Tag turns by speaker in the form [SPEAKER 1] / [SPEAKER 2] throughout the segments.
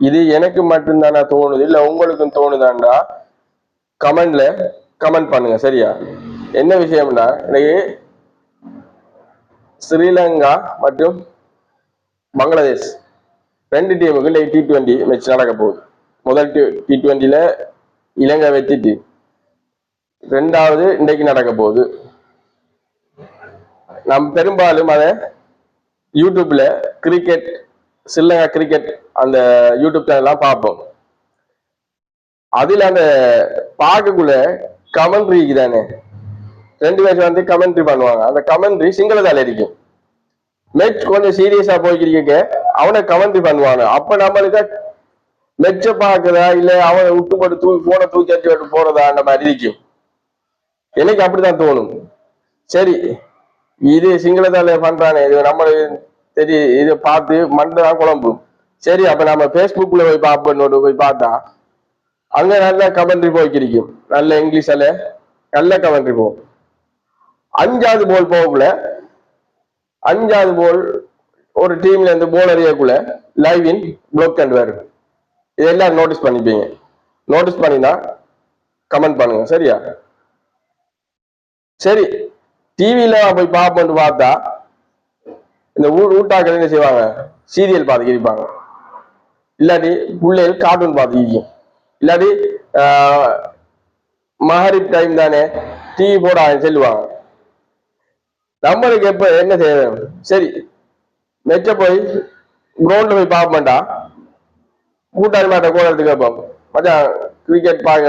[SPEAKER 1] இது எனக்கு மட்டும்தானா தோணுது? இல்ல உங்களுக்கும் தோணுதாண்டா? கமெண்ட்ல கமெண்ட் பண்ணுங்க சரியா? என்ன விஷயம்னா எனக்கு ஸ்ரீலங்கா மற்றும் பங்களாதேஷ் ரெண்டு டீமுக்கு இந்த டி டுவெண்ட்டி மேட்ச் நடக்க போகுது. முதல் டி டுவெண்ட்டியில் இலங்கை வெற்றிட்டு ரெண்டாவது இன்றைக்கு நடக்க போகுது. நம் பெரும்பாலும் அதை யூடியூப்ல கிரிக்கெட் ஸ்ரீலங்கா கிரிக்கெட் அந்த யூடியூப் சேனல்லாம் பார்ப்போம். அதில் அந்த பார்க்கக்குள்ள கமெண்ட்ரி தானே ரெண்டு பேர் வந்து கமெண்ட்ரி பண்ணுவாங்க. அந்த கமெண்ட்ரி சிங்களத்தால இருக்கும். மெச் கொஞ்சம் சீரியஸா போய்க்கிறீங்க அவனை கமெண்ட்ரி பண்ணுவாங்க அப்போ நம்மளுக்கு மெச்ச பார்க்குறதா இல்லை அவனை விட்டு போட்டு தூக்கி போனை தூக்கி அடிச்சு விட்டு போறதா? அந்த மாதிரி இருக்கும். எனக்கு அப்படிதான் தோணும். சரி இது சிங்களத்தால பண்றானே. இது நம்ம சரி இதை பார்த்து மண்டை தான் குழம்பு. சரி அப்ப நம்ம பேஸ்புக்ல போய் பார்ப்போன்னு போய் பார்த்தா. அங்க நல்ல கமெண்ட்ரி போய்க்கிருக்கும் நல்ல இங்கிலீஷ்ல நல்ல கமெண்ட்ரி போகும். அஞ்சாவது போல் போகக்குள்ள அஞ்சாவது போல் ஒரு டீம்ல இருந்து போல் அறியக்குள்ள live in black and white இதெல்லாம் நோட்டீஸ் பண்ணிப்பீங்க. நோட்டீஸ் பண்ணினா கமெண்ட் பண்ணுங்க சரியா? சரி டிவியில போய் பார்ப்போம்னு பார்த்தா இந்த ஊர் ஊட்டாக்கள் என்ன செய்வாங்க? சீரியல் பார்த்து இருப்பாங்க இல்லாட்டி பிள்ளைகள் கார்ட்டூன் பார்த்து இருக்கும் இல்லாட்டி மஹரிப் டைம் தானே டிவி போட சொல்லுவாங்க. நம்மளுக்கு எப்ப என்ன செய்ய சரி மெச்ச போய் கிரவுண்ட்ல போய் பார்க்க மாட்டா. கூட்டாளி மாட்ட போடுறதுக்கு கேட்போம் மச்சான் கிரிக்கெட் பார்க்க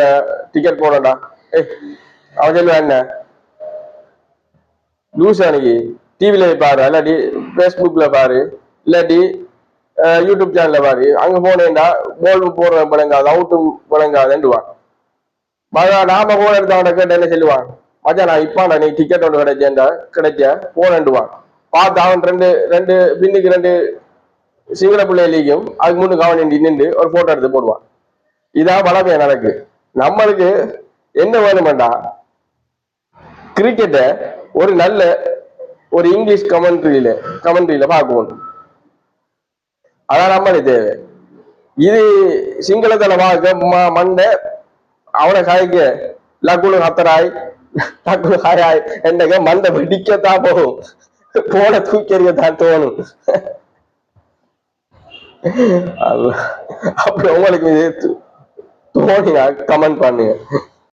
[SPEAKER 1] டிக்கெட் போடண்டா ஏய் அவன் சொல்லுவான் என்ன? நியூஸ் அன்னைக்கு டிவில பாரு. இல்லாட்டி ஃபேஸ்புக்ல பாரு இல்லாட்டி யூடியூப் சேனல்ல பாரு. அங்க போனேன்டா போல் போடுற விளங்காது அவுட்டும் விளங்காதுன்னுவான் மகா நாம போன இடத்த அவனை என்ன சொல்லுவான் மச்சா நான் இப்ப நீ டிக்கெட் ஒன்று கிடைச்சேன்டா கிடைச்ச போனேன்டுவான் பார்த்து அவன் ரெண்டு ரெண்டு பின்னுக்கு ரெண்டு சிங்கள பிள்ளைகளையும் அதுக்கு முன்னுக்கு அவன் நின்று ஒரு போட்டோ எடுத்து போடுவான் இதான் வளமையா நடக்கு. நம்மளுக்கு என்ன வேணுமெண்டா? கிரிக்கெட்டை ஒரு நல்ல ஒரு இங்கிலீஷ் கமெண்ட்ரியில கமெண்ட்ரியில பார்க்கணும் அதான் நம்மளே தேவை. இது சிங்களத்துல பார்க்க ம- மண்டை அவனை காய்க்க லக்குனு ஹத்தராய் லக்குனு ஹாயாய் என்னங்க மண்டை வெடிக்கத்தான் போகும். போன தூக்கறியத்தான் தோணும். அப்படி உங்களுக்கு இது தோணினா கமெண்ட் பண்ணுங்க.